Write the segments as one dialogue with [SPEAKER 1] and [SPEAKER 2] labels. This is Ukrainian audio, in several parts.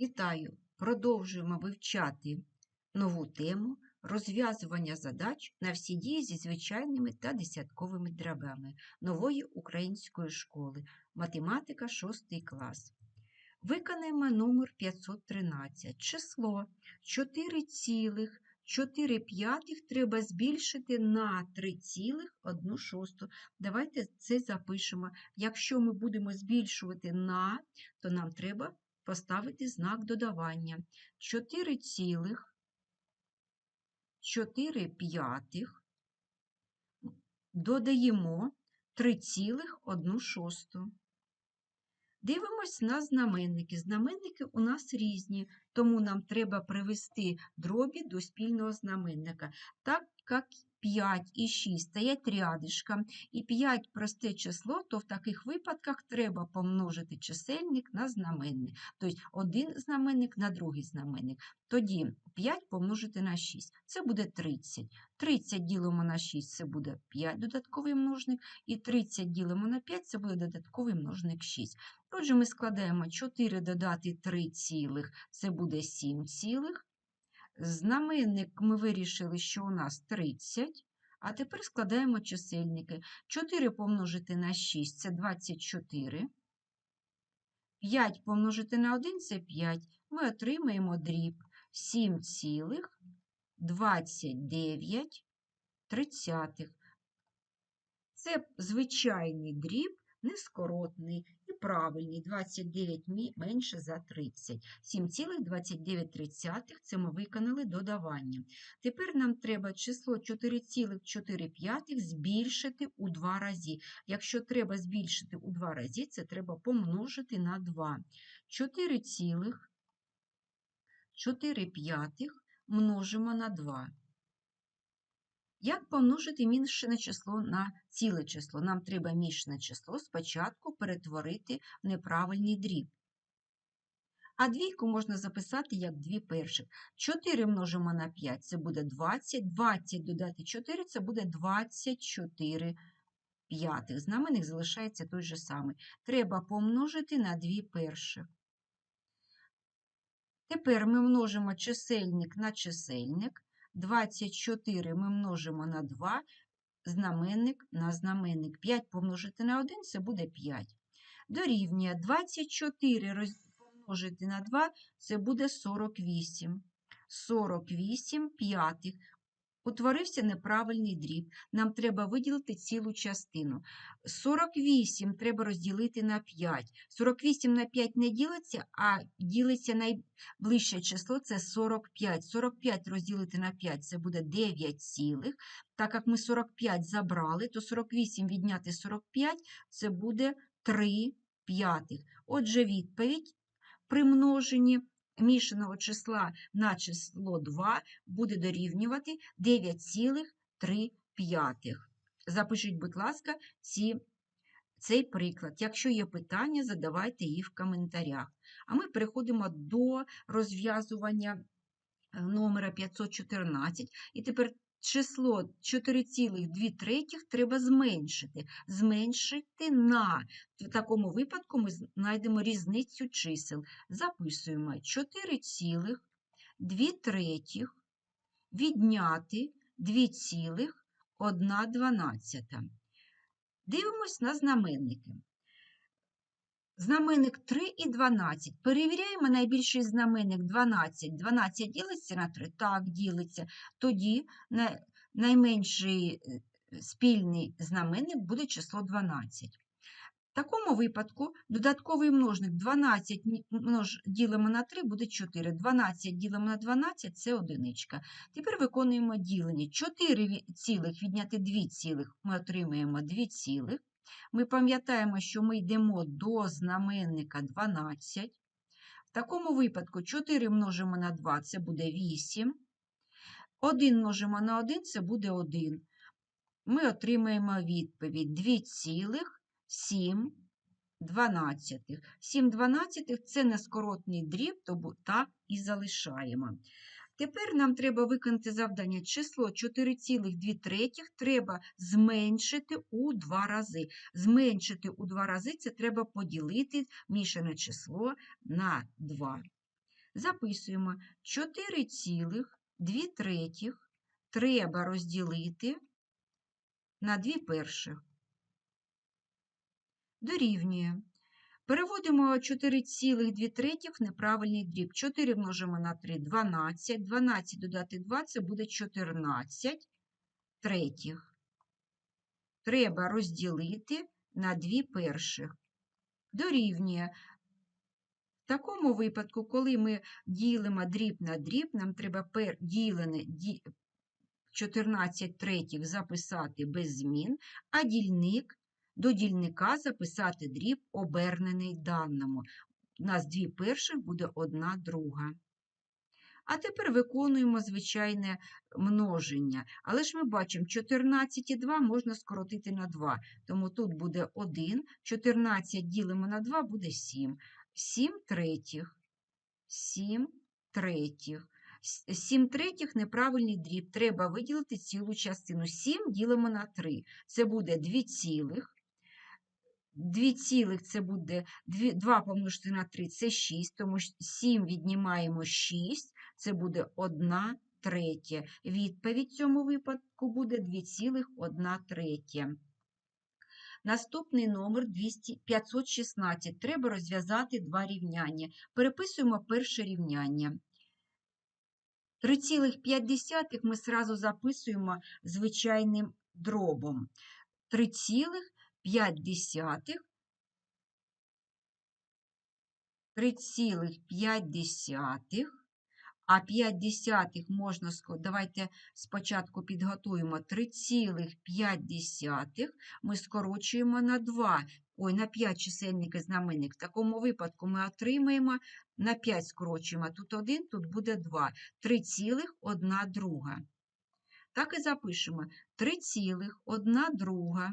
[SPEAKER 1] Вітаю! Продовжуємо вивчати нову тему розв'язування задач на всі дії зі звичайними та десятковими дробами нової української школи. Математика 6 клас. Виконаємо номер 513. Число 4,4 п'ятих треба збільшити на 3,1 шосту. Давайте це запишемо. Якщо ми будемо збільшувати на, то нам треба поставити знак додавання. 4,4 п'ятих додаємо 3,1 шосту. Дивимось на знаменники. Знаменники у нас різні, тому нам треба привести дробі до спільного знаменника. Так як 5 і 6 стоять рядишком, і 5 просте число, то в таких випадках треба помножити чисельник на знаменник. Тобто один знаменник на другий знаменник. Тоді 5 помножити на 6. Це буде 30. 30 ділимо на 6, це буде 5 додатковий множник, і 30 ділимо на 5, це буде додатковий множник 6. Отже, ми складаємо 4 додати 3 цілих, це буде 7 цілих. Знаменник ми вирішили, що у нас 30, а тепер складаємо чисельники. 4 помножити на 6 це 24. 5 помножити на 1 це 5. Ми отримаємо дріб 7,29 тридцятих. Це звичайний дріб, нескоротний правильний, 29 менше за 30. 7,29 це ми виконали додавання. Тепер нам треба число 4,4 збільшити у два рази. Якщо треба збільшити у два рази, це треба помножити на 2. 4,4 множимо на 2. Як помножити мішане число на ціле число? Нам треба мішане число спочатку перетворити в неправильний дріб. А двійку можна записати як дві перших. 4 множимо на 5 це буде 20. 20 додати 4 це буде 24 п'ятих. Знаменник залишається той же самий. Треба помножити на дві перших. Тепер ми множимо чисельник на чисельник. 24 ми множимо на 2, знаменник на знаменник. 5 помножити на 1 це буде 5. Дорівнює 24 помножити на 2 це буде 48. 48 п'ятих. Утворився неправильний дріб. Нам треба виділити цілу частину. 48 треба розділити на 5. 48 на 5 не ділиться, а ділиться найближче число це 45. 45 розділити на 5 це буде 9 цілих. Так як ми 45 забрали, то 48 відняти 45 це буде 3 п'ятих. Отже, відповідь при множенні мішаного числа на число 2 буде дорівнювати 9,3. Запишіть, будь ласка, ці, цей приклад. Якщо є питання, задавайте їх в коментарях. А ми переходимо до розв'язування е, номера 514. І тепер число 4,2 третіх треба зменшити. Зменшити на. В такому випадку ми знайдемо різницю чисел. Записуємо 4,2 третіх відняти 2,1 дванадцята. Дивимось на знаменники. Знаменник 3 і 12. Перевіряємо найбільший знаменник 12. 12 ділиться на 3? Так, ділиться. Тоді найменший е, спільний знаменник буде число 12. В такому випадку додатковий множник 12 ділимо на 3 буде 4. 12 ділимо на 12 це одиничка. Тепер виконуємо ділення. 4 цілих відняти 2 цілих ми отримаємо 2 цілих. Ми пам'ятаємо, що ми йдемо до знаменника 12. В такому випадку 4 множимо на 2 це буде 8. 1 множимо на 1 це буде 1. Ми отримаємо відповідь 2,7 дванадцятих. 7 дванадцятих – це нескоротний дріб, тому так і залишаємо. Тепер нам треба виконати завдання. Число 4,2 треба зменшити у два рази. Зменшити у два рази це треба поділити мішане число на 2. Записуємо 4,2 третіх треба розділити на 2 перших. Дорівнює. Переводимо 4,2 третіх неправильний дріб. 4 множимо на 3 – 12. 12 додати 2 – це буде 14 третіх. Треба розділити на 2 перших. Дорівнює. В такому випадку, коли ми ділимо дріб на дріб, нам треба пер... ділене ді... 14 третіх записати без змін, а дільник до дільника записати дріб, обернений даному. У нас дві перших буде одна друга. А тепер виконуємо звичайне множення. Але ж ми бачимо, 14 і 2 можна скоротити на 2. Тому тут буде 1, 14 ділимо на 2 буде 7. 7 третіх. 7 третіх. 7 третіх неправильний дріб. Треба виділити цілу частину. 7 ділимо на 3. Це буде 2 цілих. 2 цілих це буде 2, 2 помножити на 3 це 6, тому 7 віднімаємо 6, це буде 1 третя. Відповідь в цьому випадку буде 2,1 третя. Наступний номер 200, 516. Треба розв'язати два рівняння. Переписуємо перше рівняння. 3,5 ми сразу записуємо звичайним дробом. 3,5 3,5, а 5 десятих можна, давайте спочатку підготуємо 3,5 ми скорочуємо на 2, ой, на 5 чисельник і знаменник. В такому випадку ми отримаємо на 5 скорочуємо, тут 1, тут буде 2, 3,1 друга. Так і запишемо 3,1 друга.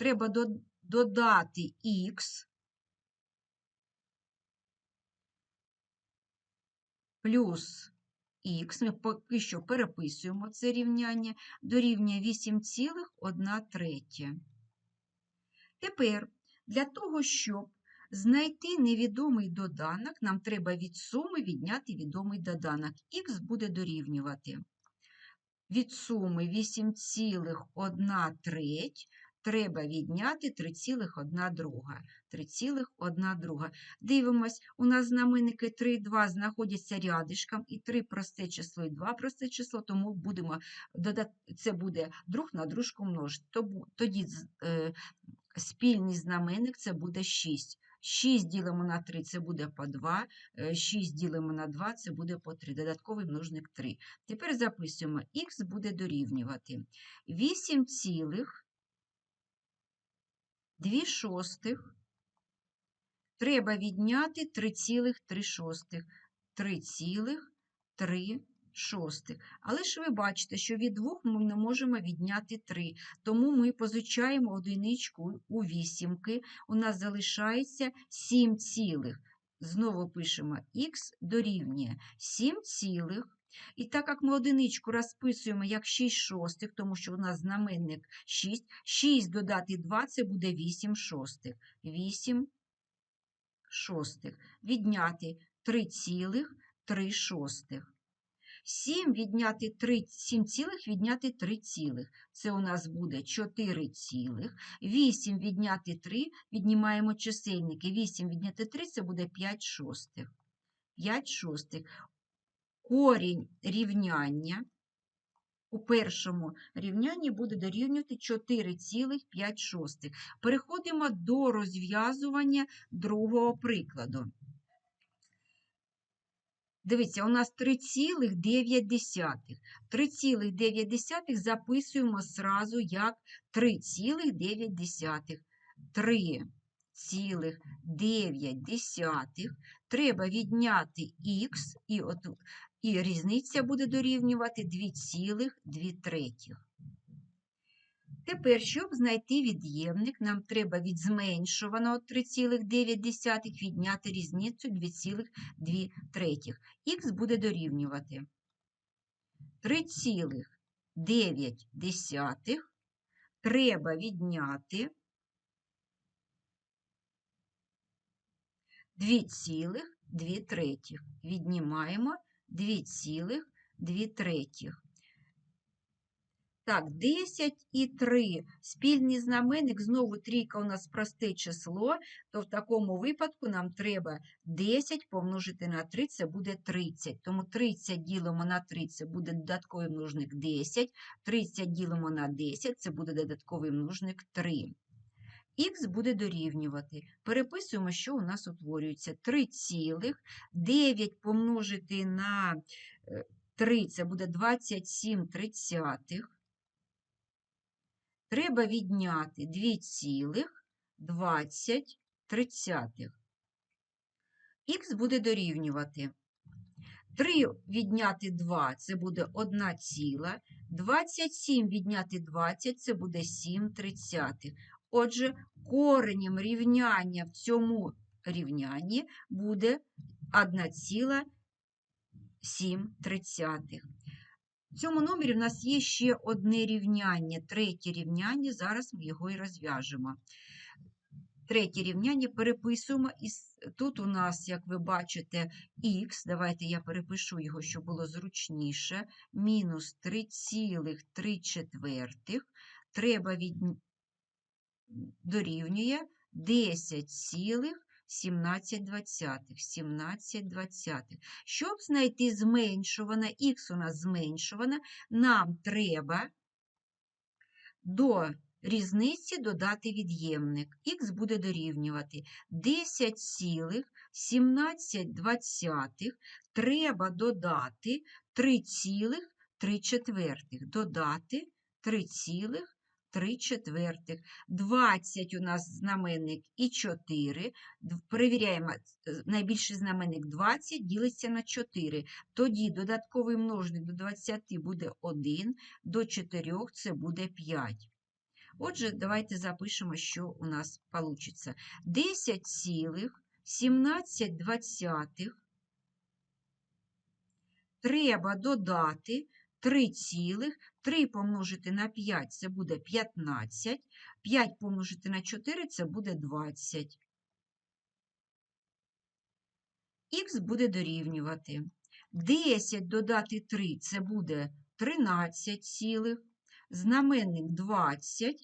[SPEAKER 1] Треба додати х плюс х, ми поки що переписуємо це рівняння, дорівнює 8,1 третя. Тепер для того, щоб знайти невідомий доданок, нам треба від суми відняти відомий доданок. Х буде дорівнювати. Від суми 8,1 треть треба відняти 3,1 друга. 3,1 друга. Дивимось, у нас знаменники 3 і 2 знаходяться рядишком, і 3 просте число, і 2 просте число, тому будемо додати, це буде друг на дружку множити. Тоді е, спільний знаменник це буде 6. 6 ділимо на 3 це буде по 2, 6 е, ділимо на 2 це буде по 3, додатковий множник 3. Тепер записуємо, х буде дорівнювати 8 цілих 2 шостих треба відняти 3,3 шостих. 3,3 шостих. Але ж ви бачите, що від 2 ми не можемо відняти 3, тому ми позичаємо одиничку у вісімки. У нас залишається 7 цілих. Знову пишемо х дорівнює 7 цілих. І так як ми одиничку розписуємо як 6 шостих, тому що у нас знаменник 6, 6 додати 2 це буде 8 шостих. 8 шостих. Відняти 3,3 шостих. 7 відняти 3, 7 цілих відняти 3 цілих. Це у нас буде 4 цілих. 8 відняти 3, віднімаємо чисельники. 8 відняти 3 це буде 5 шостих. 5 шостих корінь рівняння у першому рівнянні буде дорівнювати 4,5. Переходимо до розв'язування другого прикладу. Дивіться, у нас 3,9. 3,9 записуємо зразу як 3,9. 3,9 треба відняти х, і от і різниця буде дорівнювати 2,2 третіх. Тепер, щоб знайти від'ємник, нам треба від зменшуваного 3,9 відняти різницю 2,2 третіх. Х буде дорівнювати 3,9 треба відняти 2 третіх. Віднімаємо 2,2 третіх. Так, 10 і 3. Спільний знаменник, знову трійка у нас просте число, то в такому випадку нам треба 10 помножити на 3, це буде 30. Тому 30 ділимо на 3, це буде додатковий множник 10. 30 ділимо на 10, це буде додатковий множник 3. Х буде дорівнювати. Переписуємо, що у нас утворюється. 3 цілих, 9 помножити на 3, це буде 27 тридцятих. Треба відняти 2,20 тридцятих. Х буде дорівнювати. 3 відняти 2 це буде 1 ціла. 27 відняти 20 це буде 7 тридцятих. Отже, коренем рівняння в цьому рівнянні буде 1,7. В цьому номері в нас є ще одне рівняння, третє рівняння, зараз ми його і розв'яжемо. Третє рівняння переписуємо, і тут у нас, як ви бачите, х, давайте я перепишу його, щоб було зручніше, мінус 3,3 четвертих, треба від... дорівнює 10,17 17 двадцятих. Щоб знайти зменшуване, х у нас зменшуване, нам треба до різниці додати від'ємник. Х буде дорівнювати 10,17 двадцятих. Треба додати 3,3 четвертих. Додати 3,3 3 четвертих. 20 у нас знаменник і 4. Перевіряємо, найбільший знаменник 20 ділиться на 4. Тоді додатковий множник до 20 буде 1, до 4 це буде 5. Отже, давайте запишемо, що у нас вийде. 10,17 двадцятих треба додати 3 цілих, 3 помножити на 5 це буде 15, 5 помножити на 4 це буде 20. Х буде дорівнювати. 10 додати 3 це буде 13 цілих, знаменник 20.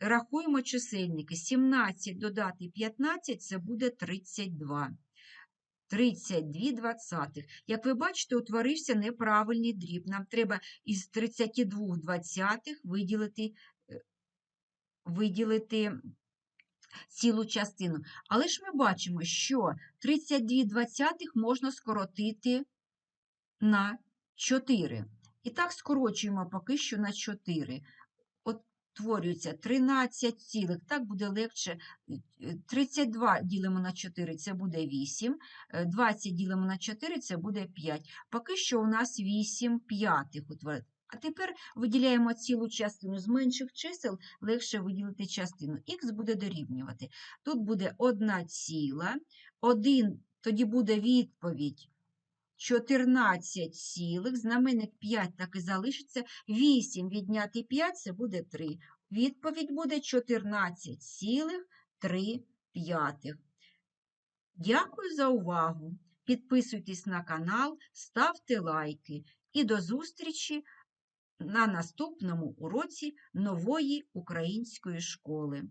[SPEAKER 1] Рахуємо чисельники. 17 додати 15 це буде 32. 32 двадцятих. Як ви бачите, утворився неправильний дріб. Нам треба із 32 двадцятих виділити, е, виділити цілу частину. Але ж ми бачимо, що 32 двадцятих можна скоротити на 4. І так скорочуємо поки що на 4 утворюється 13 цілих, так буде легше. 32 ділимо на 4 це буде 8, 20 ділимо на 4 це буде 5. Поки що у нас 8 п'ятих утворить. А тепер виділяємо цілу частину з менших чисел, легше виділити частину. Х буде дорівнювати. Тут буде 1 ціла, 1, тоді буде відповідь 14 цілих, знаменник 5 так і залишиться. 8 відняти 5 це буде 3. Відповідь буде 14 цілих 3 п'ятих. Дякую за увагу. Підписуйтесь на канал, ставте лайки і до зустрічі на наступному уроці нової української школи.